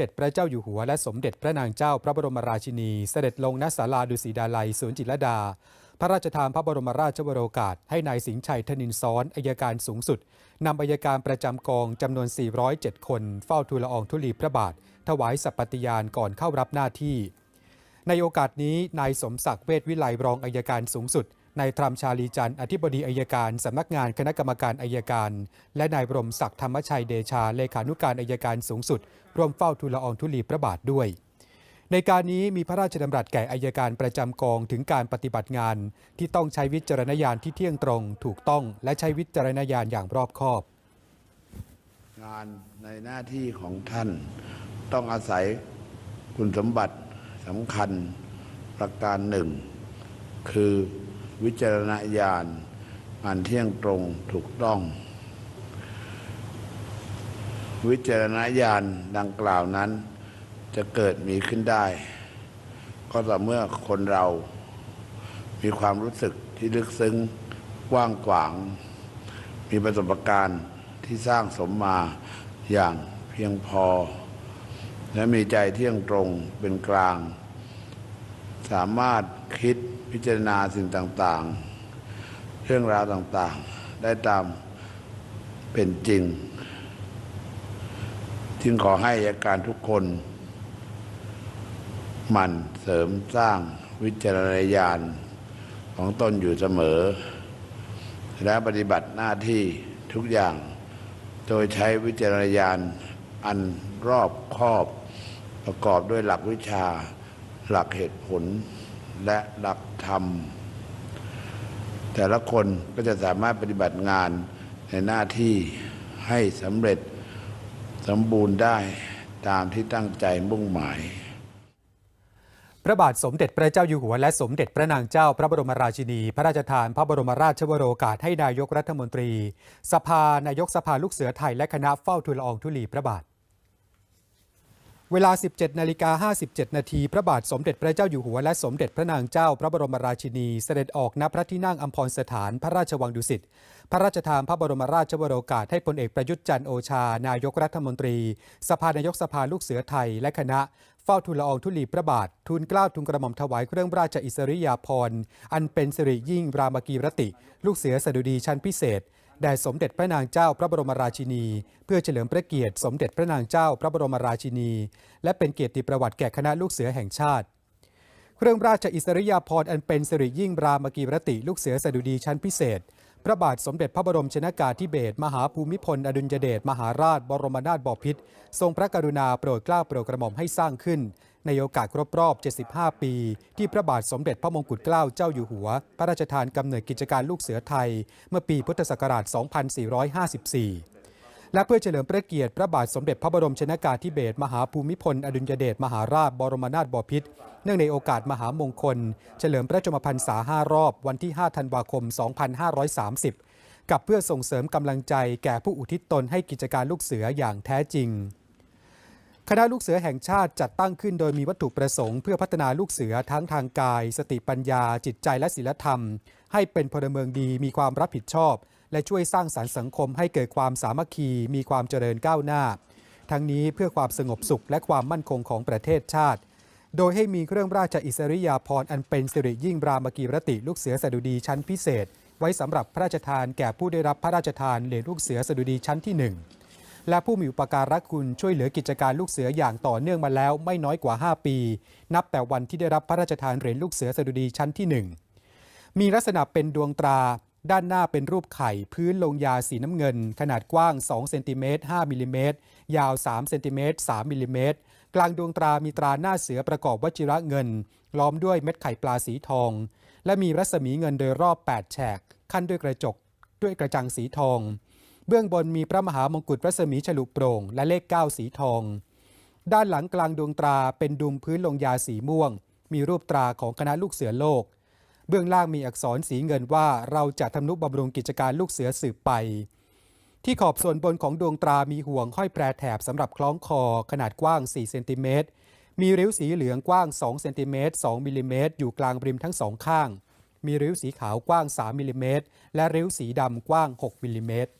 เด็จพระเจ้าอยู่หัว และสมเด็จพระนางเจ้าพระบรมราชินี เสด็จลงณศาลาดุสิดาลัยสวนจิตรดา พระราชทานพระบรมราชวโรกาส ให้นายสิงห์ชัยธนินซ้อนอายการสูงสุดนำอายการประจำกองจำนวน 407 คน เฝ้าทูลละอองธุลีพระบาท ถวายสัปปฏิญาณก่อนเข้ารับหน้าที่ ในโอกาสนี้นายสมศักดิ์เวชวิไลรองอายการสูงสุด นายทรัมชาลีจันทร์อธิบดีอายการสำนักงานคณะกรรมการอายการ และนายบรมศักดิ์ธรรมชัยเดชาเลขานุการอายการสูงสุดร่วมเฝ้าทูลละอองธุลีพระบาทด้วย ในการนี้มีพระราชดำรัสแก่อายการประจำกองถึงการปฏิบัติงาน ที่ต้องใช้วิจารณญาณที่เที่ยงตรง ถูกต้องและใช้วิจารณญาณอย่างรอบคอบ งานในหน้าที่ของท่านต้องอาศัยคุณสมบัติสำคัญประการหนึ่ง คือ วิจารณญาณอันเที่ยงตรงถูกต้อง วิจารณญาณดังกล่าวนั้น จะเกิดมีขึ้นได้ ก็ต่อเมื่อคนเรา มีความรู้สึกที่ลึกซึ้งกว้างขวาง มีประสบการณ์ที่สร้างสมมาอย่างเพียงพอ และมีใจเที่ยงตรงเป็นกลาง สามารถคิดพิจารณาสิ่งต่างๆ เรื่องราวต่างๆ ได้ตามเป็นจริง จึงขอให้อัยการทุกคน มันเสริมสร้างวิจารณญาณของตนอยู่เสมอ และปฏิบัติหน้าที่ทุกอย่าง โดยใช้วิจารณญาณอันรอบคอบประกอบด้วยหลักวิชา หลักเหตุผลและหลักธรรม แต่ละคนก็จะสามารถปฏิบัติงานในหน้าที่ให้สำเร็จสมบูรณ์ได้ตามที่ตั้งใจมุ่งหมาย พระบาทสมเด็จพระเจ้าอยู่หัวและสมเด็จพระนางเจ้าพระบรมราชินี พระราชทานพระบรมราชวโรกาสให้นายกรัฐมนตรี สภานายกสภาลูกเสือไทยและคณะเฝ้าทูลละอองธุลีพระบาท เวลา 17 นาฬิกา 57 นาที พระบาทสมเด็จพระเจ้าอยู่หัวและสมเด็จพระนางเจ้า พระบรมราชินี เสด็จออกณพระที่นั่งอัมพรสถานพระราชวังดุสิต พระราชทานพระบรมราชวโรกาสให้พลเอกประยุทธ์จันทร์โอชา นายกรัฐมนตรี สภานายกสภาลูกเสือไทย และคณะ เฝ้าทูลละอองธุลีพระบาท ทูลเกล้าทูลกระหม่อมถวายเครื่องราชอิสริยาภรณ์ อันเป็นสิริยิ่งรามกีรติ ลูกเสือสดุดีชั้นพิเศษ แด่สมเด็จพระนางเจ้าพระบรมราชินี เพื่อเฉลิมพระเกียรติสมเด็จพระนางเจ้าพระบรมราชินี และเป็นเกียรติประวัติแก่คณะลูกเสือแห่งชาติ เครื่องราชอิสริยาภรณ์อันเป็นสิริยิ่งรามกีรติลูกเสือสดุดีชั้นพิเศษ พระบาทสมเด็จพระบรมชนากาธิเบศรมหาภูมิพล อดุลยเดชมหาราช บรมนาถบพิตรทรงพระกรุณาโปรดเกล้าโปรดกระหม่อมให้สร้างขึ้น ในโอกาสครบรอบ 75 ปี ที่พระบาทสมเด็จพระมงกุฎเกล้าเจ้าอยู่หัว พระราชทานกำเนิดกิจการลูกเสือไทย เมื่อปีพุทธศักราช 2454 และเพื่อเฉลิมพระเกียรติพระบาทสมเด็จพระบรมชนากาธิเบศรมหาภูมิพล อดุลยเดชมหาราชบรมนาถบพิตรเนื่องในโอกาสมหามงคล เฉลิมพระชนมพรรษา 5 รอบ วันที่ 5 ธันวาคม 2530 กับเพื่อส่งเสริมกำลังใจแก่ผู้อุทิศตนให้กิจการลูกเสืออย่างแท้จริงคณะลูกเสือแห่งชาติจัดตั้งขึ้นโดยมีวัตถุประสงค์ เพื่อพัฒนาลูกเสือทั้งทางกาย สติปัญญา จิตใจและศีลธรรม ให้เป็นพลเมืองดีมีความรับผิดชอบ และช่วยสร้างสรรค์สังคมให้เกิดความสามัคคีมีความเจริญก้าวหน้า ทั้งนี้เพื่อความสงบสุขและความมั่นคงของประเทศชาติ โดยให้มีเครื่องราชอิสริยาภรณ์อันเป็นสิริยิ่งรามกีรติลูกเสือสดุดีชั้นพิเศษ ไว้สำหรับพระราชทานแก่ผู้ได้รับพระราชทานเหรียญลูกเสือสดุดีชั้นที่หนึ่งและผู้มีอุปการะคุณช่วยเหลือกิจการลูกเสืออย่างต่อเนื่องมาแล้วไม่น้อยกว่า 5 ปี นับแต่วันที่ได้รับพระราชทานเหรียญลูกเสือสดุดีชั้นที่ 1 มีลักษณะเป็นดวงตรา ด้านหน้าเป็นรูปไข่พื้นลงยาสีน้ำเงิน ขนาดกว้าง2เซนติเมตร5มิลลิเมตรยาว3เซนติเมตร3มิลลิเมตรกลางดวงตรามีตราหน้าเสือประกอบวชิระเงิน ล้อมด้วยเม็ดไข่ปลาสีทอง และมีรัศมีเงินโดยรอบ 8 แฉก ขั้นด้วยกระจก ด้วยกระจังสีทอง เบื้องบนมีพระมหามงกุฎรัศมีฉลุโปร่ง และเลข 9 สีทอง ด้านหลังกลางดวงตราเป็นดุมพื้นลงยาสีม่วง มีรูปตราของคณะลูกเสือโลก เบื้องล่างมีอักษรสีเงินว่าเราจะทำนุบำรุงกิจการลูกเสือสืบไป ที่ขอบส่วนบนของดวงตรามีห่วงห้อยแปรแถบสำหรับคล้องคอขนาดกว้าง 4 เซนติเมตร มีริ้วสีเหลืองกว้าง 2 เซนติเมตร 2 มิลลิเมตร อยู่กลางริมทั้งสองข้าง มีริ้วสีขาวกว้าง 3 มิลลิเมตร และริ้วสีดำกว้าง 6 มิลลิเมตร